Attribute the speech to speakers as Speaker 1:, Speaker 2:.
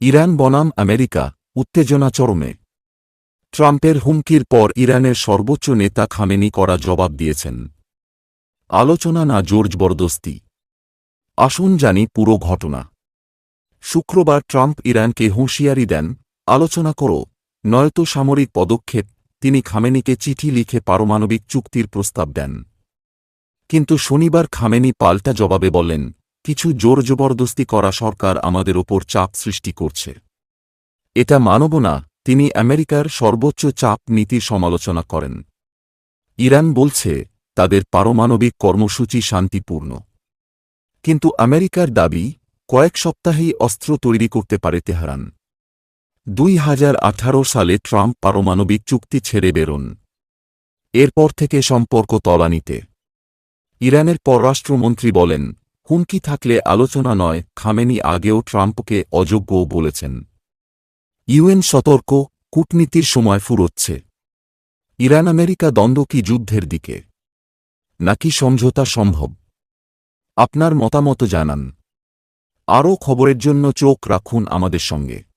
Speaker 1: Iran বনাম America, উত্তেজনা চরমে। ট্রাম্পের হুমকির পর ইরানের সর্বোচ্চ নেতা খামেনি করা জবাব দিয়েছেন। আলোচনা না জোর জবরদস্তি। আসুন জানি পুরো ঘটনা। শুক্রবার ট্রাম্প ইরানকে হুঁশিয়ারি দেন, আলোচনা করো, নয়তো সামরিক পদক্ষেপ, তিনি খামেনিকে চিঠি লিখে পারমাণবিক চুক্তির প্রস্তাব দেন। কিন্তু শনিবার খামেনি পাল্টা জবাবে বলেন কিছু জোর জবরদস্তি করা সরকার আমাদের ওপর চাপ সৃষ্টি করছে। এটা মানব না, তিনি আমেরিকার সর্বোচ্চ চাপ নীতির সমালোচনা করেন। ইরান বলছে, তাদের পারমাণবিক কর্মসূচি শান্তিপূর্ণ। কিন্তু আমেরিকার দাবি, কয়েক সপ্তাহেই অস্ত্র তৈরি করতে পারে তেহরান। দুই সালে ট্রাম্প পারমাণবিক চুক্তি ছেড়ে বেরোন। এরপর থেকে সম্পর্ক তলানিতে। ইরানের পররাষ্ট্রমন্ত্রী বলেন হুমকি থাকলে আলোচনা নয়, খামেনি আগেও ট্রাম্পকে অযোগ্য বলেছেন। ইউএন সতর্ক, কূটনীতির সময় ফুরোচ্ছে। ইরান আমেরিকা দ্বন্দ্ব কি যুদ্ধের দিকে? নাকি সমঝোতা সম্ভব? আপনার মতামত জানান। আরও খবরের জন্য চোখ রাখুন আমাদের সঙ্গে।